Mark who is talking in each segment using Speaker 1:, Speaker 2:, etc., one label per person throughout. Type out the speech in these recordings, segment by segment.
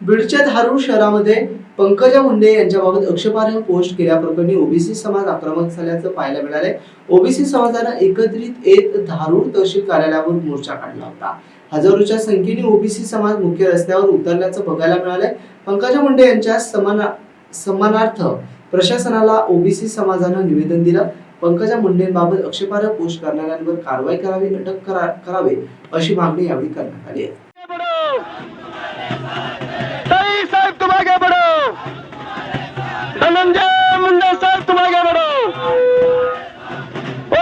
Speaker 1: बीडच्या धारूर शहरामध्ये पंकजा मुंडे यांच्याबाबत आक्षेपार्ह पोस्ट केल्याप्रकरणी ओबीसी समाज आक्रमक झाल्याचं पाहायला मिळालंय. ओबीसी समाजानं एकत्रित येत धारूर तहसील कार्यालयावर मोर्चा काढला होता. हजारोच्या संख्येने ओबीसी समाज मुख्य रस्त्यावर उतरल्याचं बघायला मिळालंय. पंकजा मुंडे यांच्या समाना सन्मानार्थ प्रशासनाला ओबीसी समाजानं निवेदन दिलं. पंकजा मुंडेंबाबत आक्षेपार्ह पोस्ट करणाऱ्यांवर कारवाई करावी अटक करा करावे अशी मागणी यावेळी करण्यात आली आहे.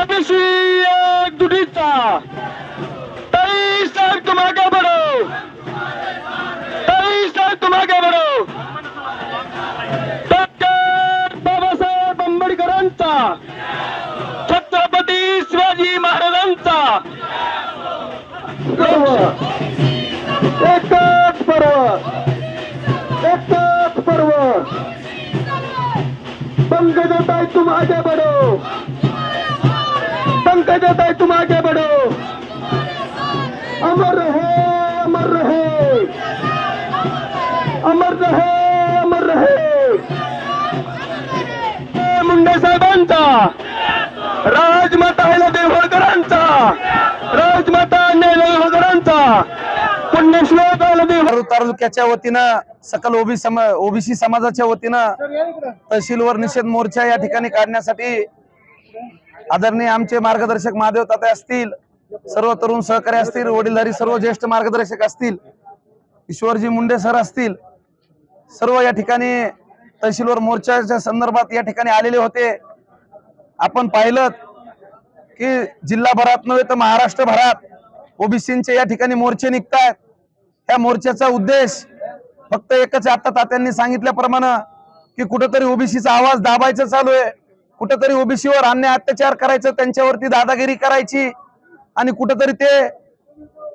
Speaker 2: ओबीसी एकजुटीचा ताई साहब तुम आगे बढ़ो ताई साहब तुम आगे बढ़ो डॉक्टर बाबासाहेब आंबेडकरांचा. छत्रपती शिवाजी महाराजांचा. एकच पर्व. एकच पर्व. पंकजताई तुम आगे बढ़ो पंकजताई तुम आगे बढ़ो अमर रहो अमर रहो। अमर रहो अमर रहो। मुंडे साहेबांचा। राजमाता अहिल्यादेवी होळकरांचा राजमाता देवळकरांचा। पुण्यश्लोक अहिल्यादेवी
Speaker 3: तालुक्याच्या वतीनं सकल ओबी सम ओबीसी समाजाच्या वतीनं तहसीलवर निषेध मोर्चा या ठिकाणी काढण्यासाठी आदरणीय आमचे मार्गदर्शक महादेव ताते असतील सर्व तरुण सहकारी असतील वडीलधारी सर्व ज्येष्ठ मार्गदर्शक असतील ईश्वरजी मुंडे सर असतील सर्व या ठिकाणी तहसीलवर मोर्चाच्या संदर्भात या ठिकाणी आलेले होते. आपण पाहिलं की जिल्हाभरात नव्हे तर महाराष्ट्रभरात ओबीसींचे या ठिकाणी मोर्चे निघतायत. या मोर्चाचा उद्देश फक्त एकच आता तात्यांनी सांगितल्याप्रमाणे की कुठंतरी ओबीसीचा आवाज दाबायचा चालू आहे. कुठेतरी ओबीसीवर अन्याय अत्याचार करायचं त्यांच्यावरती दादागिरी करायची आणि कुठेतरी ते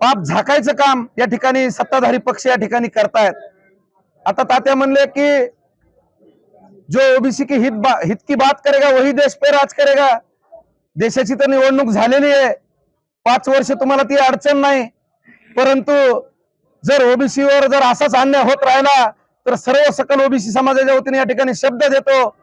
Speaker 3: पाप झाकायचं काम या ठिकाणी सत्ताधारी पक्ष या ठिकाणी करतायत. आता तात्या म्हणले की जो ओबीसी की हित बा, हित की बात करेगा वही देश पे राज करेगा. देशाची तर निवडणूक झालेली आहे. पाच वर्ष तुम्हाला ती अडचण नाही. परंतु जर ओबीसी वर जर असाच अन्याय होत राहिला तर सर्व सकल ओबीसी समाजाच्या वतीने या ठिकाणी शब्द देतो.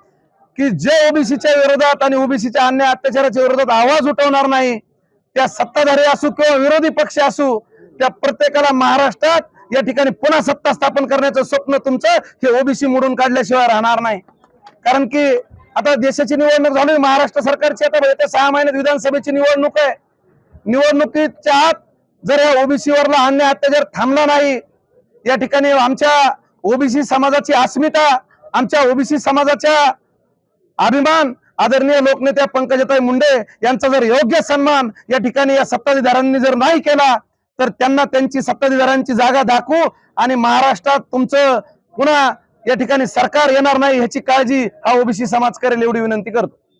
Speaker 3: की जे ओबीसीच्या विरोधात आणि ओबीसीच्या अन्य अत्याचाराच्या विरोधात आवाज उठवणार नाही त्या सत्ताधारी असू किंवा विरोधी पक्ष असू त्या प्रत्येकाला महाराष्ट्रात या ठिकाणी पुन्हा सत्ता स्थापन करण्याचं स्वप्न तुमचं हे ओबीसी मोडून काढल्याशिवाय राहणार नाही. कारण की आता देशाची निवडणूक झाली महाराष्ट्र सरकारची आता येत्या सहा महिन्यात विधानसभेची निवडणूक आहे. निवडणुकीच्या आत जर या ओबीसी वरला अन्याय अत्याचार थांबला नाही या ठिकाणी आमच्या ओबीसी समाजाची अस्मिता आमच्या ओबीसी समाजाच्या अभिमान आदरणीय लोकनेत्या पंकजताई मुंडे यांचा जर योग्य सन्मान या ठिकाणी या सत्ताधाऱ्यांनी जर नाही केला तर त्यांना त्यांची सत्ताधाऱ्यांची जागा दाखवू आणि महाराष्ट्रात तुमचं पुन्हा या ठिकाणी सरकार येणार नाही ह्याची काळजी हा ओबीसी समाज करेल एवढी विनंती करतो.